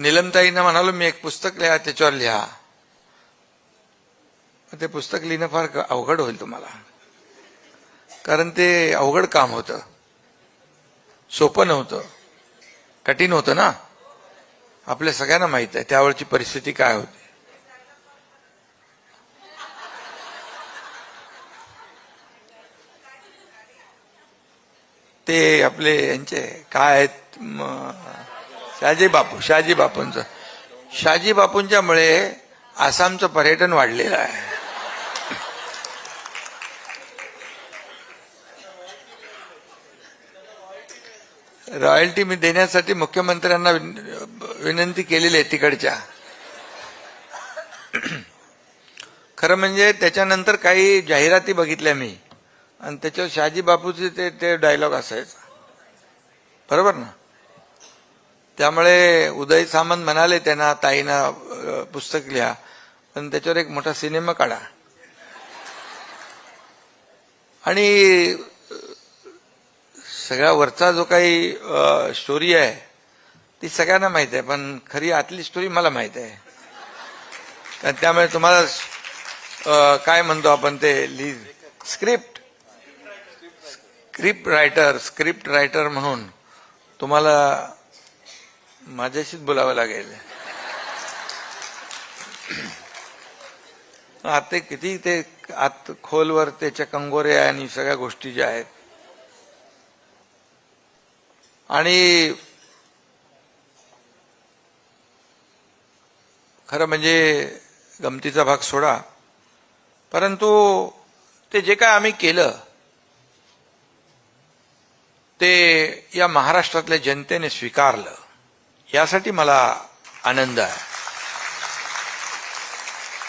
निलमताईंना म्हणालो मी एक पुस्तक लिहा त्याच्यावर लिहा. ते पुस्तक लिहिणं फार अवघड होईल तुम्हाला. कारण ते अवघड काम होतं. सोपं नव्हतं. कठीण होतं ना. आपल्या सगळ्यांना माहीत आहे त्यावेळची परिस्थिती काय होती. ते आपले यांचे काय आहेत मग शहाजी बापू शहाजी बापूंचं. शहाजी बापूंच्यामुळे आसामचं पर्यटन वाढलेलं आहे. रॉयल्टी मी देण्यासाठी मुख्यमंत्र्यांना विन- विनंती केलेली आहे तिकडच्या. खरं म्हणजे त्याच्यानंतर काही जाहिराती बघितल्या मी. आणि त्याच्यावर शहाजी बापूचे ते ते डायलॉग असायचा. बरोबर ना? त्यामुळे उदय सामंत म्हणाले त्यांना ताईना पुस्तक लिहा. पण त्याच्यावर एक मोठा सिनेमा काढा. आणि सगळ्या वरचा जो काही स्टोरी आहे ती सगळ्यांना माहीत आहे पण खरी आतली स्टोरी मला माहीत आहे. तर त्यामुळे तुम्हाला काय म्हणतो आपण ते ली script script writer script writer म्हणून तुम्हाला माझ्याशीच बोलावं लागेल. आता किती ते आत खोलवर त्याच्या कंगोरे आणि सगळ्या गोष्टी ज्या आहेत. आणि खरं म्हणजे गमतीचा भाग सोडा. परंतु ते जे काय आम्ही केलं ते या महाराष्ट्रातल्या जनतेने स्वीकारलं. यासाठी मला आनंद आहे.